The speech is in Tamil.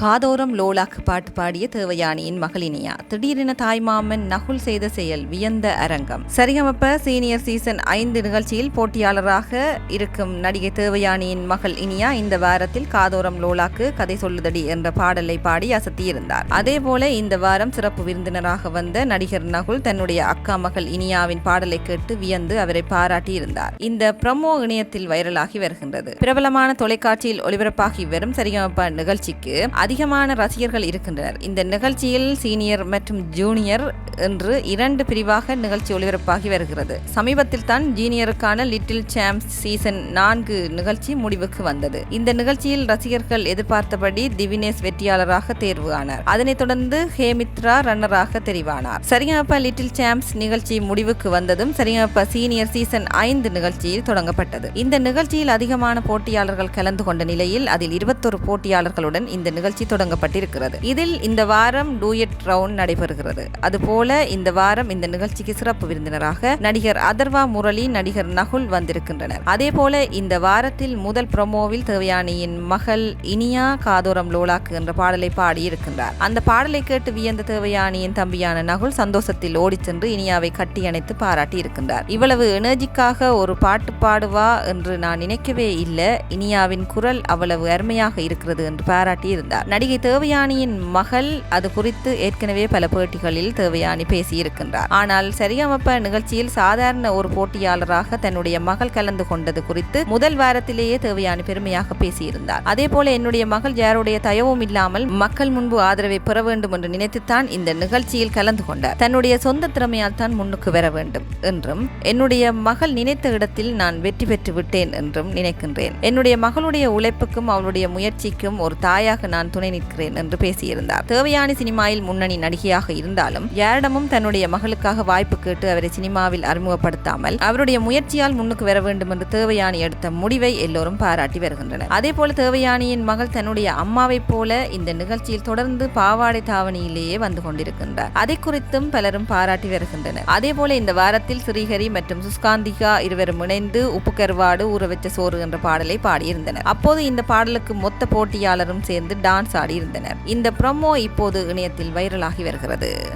காதோரம் லோலாக்கு பாட்டு பாடிய தேவயானியின் மகளினியா. திடீரென தாய்மாமன் நகுல் செய்த செயல் வியந்த அரங்கம். சரிகமப்ப சீனியர் சீசன் ஐந்து நிகழ்ச்சியில் போட்டியாளராக இருக்கும் நடிகை தேவயானியின் மகள் இனியா இந்த வாரத்தில் காதோரம் லோலாக்கு கதை சொல்லுதடி என்ற பாடலை பாடி அசத்தியிருந்தார். அதேபோல இந்த வாரம் சிறப்பு விருந்தினராக வந்த நடிகர் நகுல் தன்னுடைய அக்கா மகள் இனியாவின் பாடலை கேட்டு வியந்து அவரை பாராட்டியிருந்தார். இந்த ப்ரமோ இணையத்தில் வைரலாகி வருகின்றது. பிரபலமான தொலைக்காட்சியில் ஒளிபரப்பாகி வரும் சரிகமப்ப நிகழ்ச்சிக்கு அதிகமான ரசிகர்கள் இருக்கின்றனர். இந்த நிகழ்ச்சியில் சீனியர் மற்றும் ஜூனியர் என்று இரண்டு பிரிவாக நிகழ்ச்சி ஒளிபரப்பாகி வருகிறது. சமீபத்தில் தான் ஜீனியருக்கான லிட்டில் சாம்ஸ் சீசன் நான்கு நிகழ்ச்சி முடிவுக்கு வந்தது. இந்த நிகழ்ச்சியில் ரசிகர்கள் எதிர்பார்த்தபடி திவினேஷ் வெற்றியாளராக தேர்வு ஆனார். அதனைத் தொடர்ந்து ஹேமித்ரா ரன்னராக தெரிவானார். சரிகமப்ப லிட்டில் சாம்ஸ் நிகழ்ச்சி முடிவுக்கு வந்ததும் சரிகமப்ப சீனியர் சீசன் ஐந்து நிகழ்ச்சியில் தொடங்கப்பட்டது. இந்த நிகழ்ச்சியில் அதிகமான போட்டியாளர்கள் கலந்து கொண்ட நிலையில் அதில் இருபத்தொரு போட்டியாளர்களுடன் இந்த நிகழ்ச்சி தொடங்கப்பட்டிருக்கிறது. இதில் இந்த வாரம் டூயட் ரவுண்ட் நடைபெறுகிறது. அதுபோல இந்த வாரம் இந்த நிகழ்ச்சிக்கு சிறப்பு விருந்தினராக நடிகர் அதர்வா முரளி நடிகர் நகுல் வந்திருக்கின்றனர். அதே போல இந்த வாரத்தில் முதல் ப்ரமோவில் தேவயானியின் மகள் இனியா காதோரம் லோலாக்கு என்ற பாடலை பாடியிருக்கின்றார். அந்த பாடலை கேட்டு வியந்த தேவயானியின் தம்பியான நகுல் சந்தோஷத்தில் ஓடிச் சென்று இனியாவை கட்டி அணைத்து பாராட்டி இருக்கின்றார் இவ்வளவு எனர்ஜிக்காக ஒரு பாட்டு பாடுவா என்று நான் நினைக்கவே இல்லை. இனியாவின் குரல் அவ்வளவு அருமையாக இருக்கிறது என்று பாராட்டி இருந்தார் நடிகை தேவயானியின் மகள் அது குறித்து ஏற்கனவே பல பேட்டிகளில் தேவயானி பேசியிருக்கின்றார். ஆனால் சரியமப்ப நிகழ்ச்சியில் சாதாரண ஒரு போட்டியாளராக தன்னுடைய மகள் கலந்து கொண்டது குறித்து முதல் வாரத்திலேயே தேவயானி பெருமையாக பேசியிருந்தார். அதே போல என்னுடைய மகள் யாருடைய தயவும் இல்லாமல் மக்கள் முன்பு ஆதரவை பெற வேண்டும் என்று நினைத்துத்தான் இந்த நிகழ்ச்சியில் கலந்து கொண்டார். தன்னுடைய சொந்த திறமையால் தான் முன்னுக்கு வர வேண்டும் என்றும் என்னுடைய மகள் நினைத்த இடத்தில் நான் வெற்றி பெற்று விட்டேன் என்றும் நினைக்கின்றேன். என்னுடைய மகளுடைய உழைப்புக்கும் அவளுடைய முயற்சிக்கும் ஒரு தாயாக நான் துணை நிற்கிறேன் என்று பேசியிருந்தார். தேவயானி சினிமாவில் முன்னணி நடிகையாக இருந்தாலும் யாரிடமும் தன்னுடைய மகளுக்காக வாய்ப்பு கேட்டு அவரை சினிமாவில் அறிமுகப்படுத்தாமல் அவருடைய முயற்சியால் முன்னுக்கு வர வேண்டும் என்று தேவயானி எடுத்த முடிவை எல்லோரும் பாராட்டி வருகின்றனர். அதே போல தேவயானியின் மகள் தன்னுடைய அம்மாவைப் போல இந்த நிகழ்ச்சியில் தொடர்ந்து பாவாடை தாவணியிலேயே வந்து கொண்டிருக்கின்றார். அதை குறித்தும் பலரும் பாராட்டி வருகின்றனர். அதே போல இந்த வாரத்தில் ஸ்ரீஹரி மற்றும் சுஸ்காந்திகா இருவரும் இணைந்து உப்பு கருவாடு ஊற வச்ச சோறு என்ற பாடலை பாடியிருந்தனர். அப்போது இந்த பாடலுக்கு மொத்த போட்டியாளரும் சேர்ந்து டான்ஸ் சாடியிருந்தனர் இந்த ப்ரமோ இப்போது இணையத்தில் வைரலாகி வருகிறது.